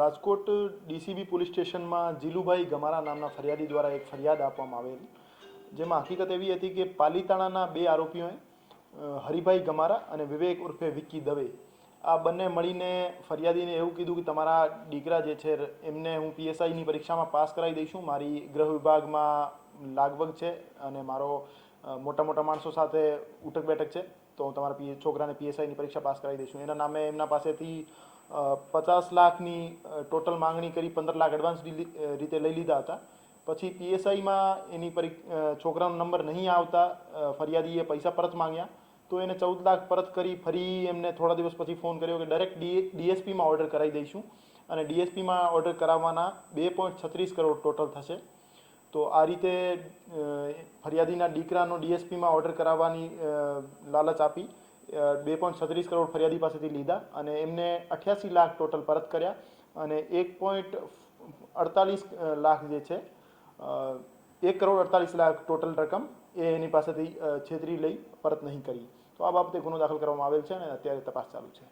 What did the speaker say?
Rajkot DCB police સ્ટેશનમાં જીલુભાઈ ગમારા નામના ફરિયાદી દ્વારા એક ફરિયાદ આપવામાં આવેલ. જેમાં હકીકત એવી હતી કે પાલીતાણાના બે આરોપીઓએ હરિભાઈ ગમારા અને વિવેક ઉર્ફે વિક્કી દવે, આ બંને મળીને ફરિયાદીને એવું કીધું કે તમારા દીકરા જે છે, એમને હું પીએસઆઈની પરીક્ષામાં પાસ કરાવી દઈશું, મારી ગૃહ વિભાગમાં લાગવગ છે અને મારો મોટા મોટા માણસો સાથે ઉઠક બેઠક છે, તો હું તમારા છોકરાને પીએસઆઈની પરીક્ષા પાસ કરાવી દઈશું. એના નામે એમના પાસેથી પચાસ લાખની ટોટલ માંગણી કરી પંદર લાખ એડવાન્સ રીતે લઈ લીધા હતા. પછી પીએસઆઈમાં એની પરી છોકરાનો નંબર નહીં આવતા ફરિયાદીએ પૈસા પરત માંગ્યા. તો એને ચૌદ લાખ પરત કરી ફરી એમને થોડા દિવસ પછી ફોન કર્યો કે ડાયરેક્ટ ડી ડીએસપીમાં ઓર્ડર કરાવી દઈશું. અને ડીએસપીમાં ઓર્ડર કરાવવાના બે પોઈન્ટ છત્રીસ કરોડ ટોટલ થશે. તો આ રીતે ફરિયાદીના દીકરાનો ડીએસપીમાં ઓર્ડર કરાવવાની લાલચ આપી. બે પોઈન્ટ છત્રીસ કરોડ ફરિયાદી પાસેથી લીધા અને એમને અઠ્યાસી લાખ ટોટલ પરત કર્યા અને એક પોઈન્ટ અડતાલીસ લાખ જે છે એક કરોડ અડતાલીસ લાખ ટોટલ રકમ એ એની પાસેથી છેતરી લઈ પરત નહીં કરી. તો આ બાબતે ગુનો દાખલ કરવામાં આવેલ છે અને અત્યારે તપાસ ચાલુ છે.